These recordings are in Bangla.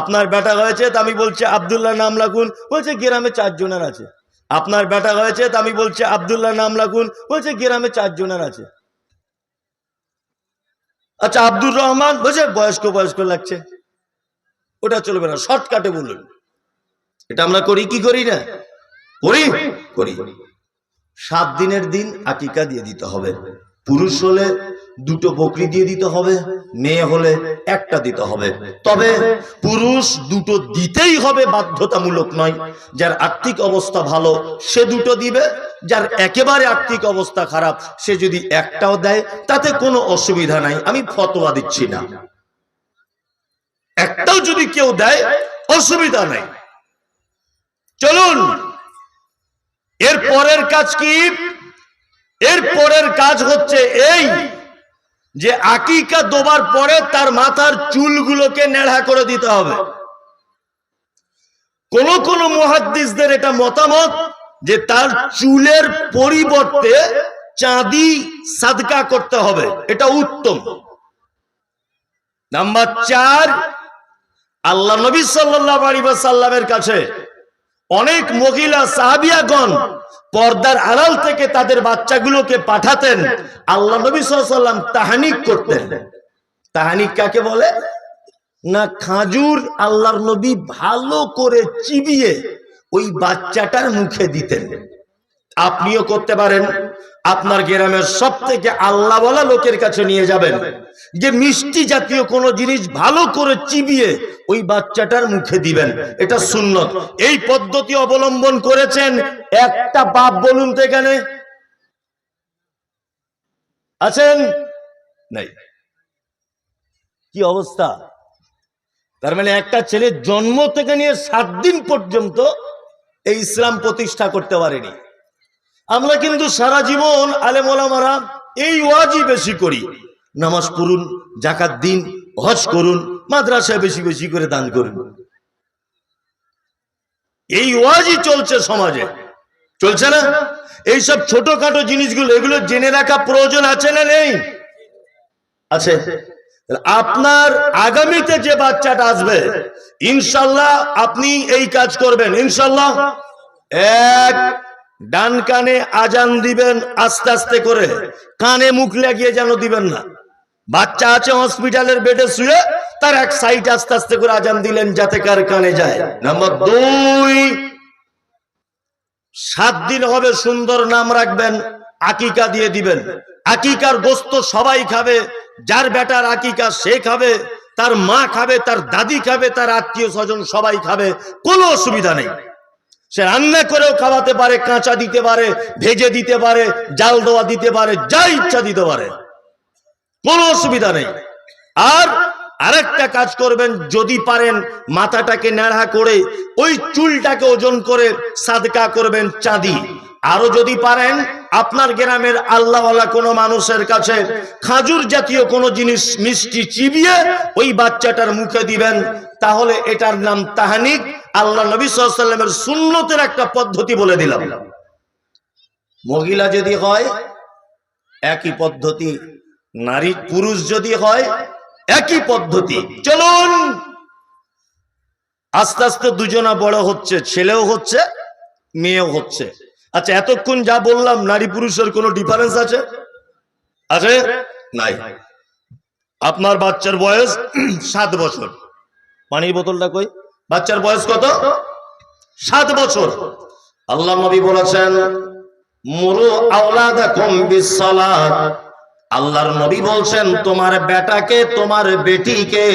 আপনার বেটা হয়েছে তা আমি বলছি আবদুল্লাহ নাম লাগুন বলছে গ্রামে চারজনের আছে। আপনার বেটা হয়েছে তা আমি বলছি আবদুল্লাহ নাম লাগুন বলছে গ্রামে চারজনের আছে। আচ্ছা আব্দুর রহমান, বলছে বয়স্ক বয়স্ক লাগছে। ওটা চলবে না, শর্টকাটে বলুন। এটা আমরা করি, কি করি না? করি? করি। সাত দিনের দিন আকিকা দিয়ে দিতে হবে। পুরুষ হলে দুটো বকরি দিয়ে দিতে হবে, মেয়ে হলে একটা দিতে হবে। তবে পুরুষ দুটো দিতেই হবে, বাধ্যতামূলক নয়। যার আর্থিক অবস্থা ভালো, সে দুটো দিবে। যার একেবারে আর্থিক অবস্থা খারাপ, সে যদি একটাও দেয়, তাতে কোনো অসুবিধা নাই। আমি ফতোয়া দিচ্ছি না। একটাও যদি কেউ দেয়, অসুবিধা নাই। চলুন। এর পরের কাজ কি? এর পরের কাজ হচ্ছে এই যে আকিকা দোবার পরে তার মাথার চুলগুলোকে নেড়া করে দিতে হবে। কোন কোন মহাদ্দিসদের এটা মতামত যে তার চুলের পরিবর্তে চাঁদি সাদকা করতে হবে। এটা উত্তম। নাম্বার চার, আল্লাহ নবী সাল্লাহ আলী সাল্লামের কাছে অনেক মহিলা সাহাবিয়াগণ পর্দার আড়াল থেকে তাদের বাচ্চাগুলোকে পাঠাতেন। আল্লাহ নবী সাল্লাম তাহানিক করতেন। তাহানিক কাকে বলে? না, খাজুর আল্লাহর নবী ভালো করে চিবিয়ে ওই বাচ্চাটার মুখে দিতেন। আপনিও করতে পারেন। আপনার গ্রামের সব থেকে আল্লাহ বলা লোকের কাছে নিয়ে যাবেন। যে মিষ্টি জাতীয় কোনো জিনিস ভালো করে চিবিয়ে ওই বাচ্চাটার মুখে দিবেন। এটা সুন্নত। এই পদ্ধতি অবলম্বন করেছেন একটা বাপ বলুন তো এখানে। আছেন? নাই। কি অবস্থা? তার মানে একটা ছেলে জন্ম থেকে নিয়ে সাত দিন পর্যন্ত এই ইসলাম প্রতিষ্ঠা করতে পারেনি। আমরা কিন্তু সারা জীবন আলেমোলামারা এই ওয়াজই বেশি করি। নামাজ পড়ুন জাকাত দিন, হজ করুন, মাদ্রাসায় বেশি বেশি করে দান করুন। এই ওয়াজই চলছে সমাজে। চলছে না? এইসব ছোটখাটো জিনিসগুলো, এগুলো জেনে রাখা প্রয়োজন আছে না নেই? আছে। আপনার আগামীতে যে বাচ্চাটা আসবে, ইনশাল্লাহ আপনি এই কাজ করবেন। ইনশাল্লাহ এক ডান কানে আজান দিবেন আস্তে আস্তে করে। কানে মুখ লাগিয়ে যেন দিবেন না। বাচ্চা আছে হসপিটালের বেডে শুয়ে তার এক সাইড আস্তে আস্তে করে আজান দিলেন যাতে কার কানে যায়। নাম্বার দুই, সাত দিন হবে সুন্দর নাম রাখবেন, আকিকা দিয়ে দিবেন। আকিকার গোস্ত সবাই খাবে, যার বেটার আকিকা সে খাবে, তার মা খাবে, তার দাদি খাবে, তার আত্মীয় স্বজন সবাই খাবে, কোনো অসুবিধা নেই। সে রান্না করেও খাওয়াতে পারে, কাঁচা দিতে পারে, ভেজে দিতে পারে, জাল দেওয়া দিতে পারে, যা ইচ্ছা দিতে পারে। কোনো অসুবিধা নেই। আর আরেকটা কাজ করবেন, যদি পারেন মাথাটাকে নেড়া করে ওই চুলটাকে ওজন করে সাদকা করবেন চাঁদি। আরও যদি পারেন, আপনার গ্রামের আল্লাহওয়ালা কোনো মানুষের কাছে খাজুর জাতীয় কোনো জিনিস মিষ্টি চিবিয়ে ওই বাচ্চাটার মুখে দিবেন, তাহলে এটার নাম তাহানিক। আল্লাহ নবী সাল্লামের সুন্নতের একটা পদ্ধতি বলে দিলাম। মহিলা যদি হয়, একই পদ্ধতি। নারী পুরুষ যদি হয়, একই পদ্ধতি। চলুন। আস্তে আস্তে দুজনা বড় হচ্ছে, ছেলেও হচ্ছে, মেয়েও হচ্ছে। আচ্ছা এতক্ষণ যা বললাম, নারী পুরুষের কোনো ডিফারেন্স আছে? আছে? নাই। আপনার বাচ্চার বয়স সাত বছর। পানির বোতলটা কই? বাচ্চার বয়স কত? সাত বছর। আল্লাহ নবী বলেছেন, মুরু আওলাদাকুম বিসসালাত। আল্লাহর নবী বলছেন, তোমার বেটাকে, তোমার বেটিকে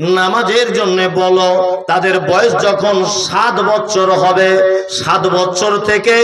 নামাজের জন্য বলো। তাদের বয়স যখন সাত বছর হবে, সাত বছর থেকে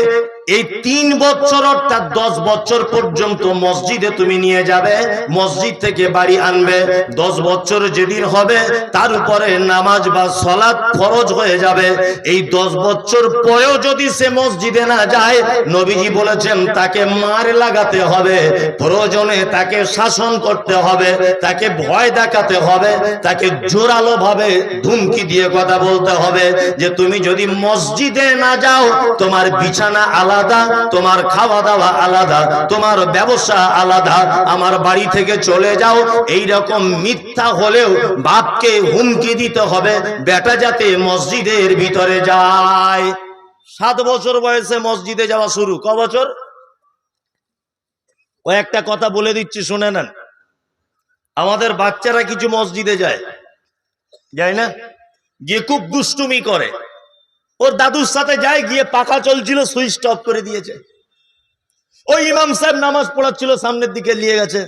এই তিন বছর অর্থাৎ দশ বছর পর্যন্ত মসজিদে তুমি নিয়ে যাবে, মসজিদ থেকে বাড়ি আনবে। দশ বছর যেদিন হবে তার উপরে নামাজ বা সলাৎ ফরজ হয়ে যাবে। এই দশ বছর পরেও যদি সে মসজিদে না যায়, নবীজি বলেছেন, তাকে মার লাগাতে হবে, প্রয়োজনে তাকে শাসন করতে হবে, তাকে ভয় দেখাতে হবে, তাকে জোরালো ভাবে ধুমকি দিয়ে কথা বলতে হবে যে, তুমি যদি মসজিদে না যাও, তোমার বিছানা আলাদা আলাদা, তোমার খাওয়া দাওয়া আলাদা, তোমার ব্যবসা আলাদা, আমার বাড়ি থেকে চলে যাও এই রকম মিথ্যা হলেও বাপকে হুমকি দিতে হবে, বেটা যাতে মসজিদের ভিতরে যায়। সাত বছর বয়সে মসজিদে যাওয়া শুরু, ক বছর? কয়েকটা কথা বলে দিচ্ছি, শুনে নেন। আমাদের বাচ্চারা কিছু মসজিদে যায় যায় না? গিয়ে খুব দুষ্টুমি করে। ওর দাদুর সাথে যায়, গিয়ে পাখা চলছিল, সুইচ টপ করে দিয়েছে। ওই ইমাম সাহেব নামাজ পড়াচ্ছিল, সামনের দিকে নিয়ে গেছে।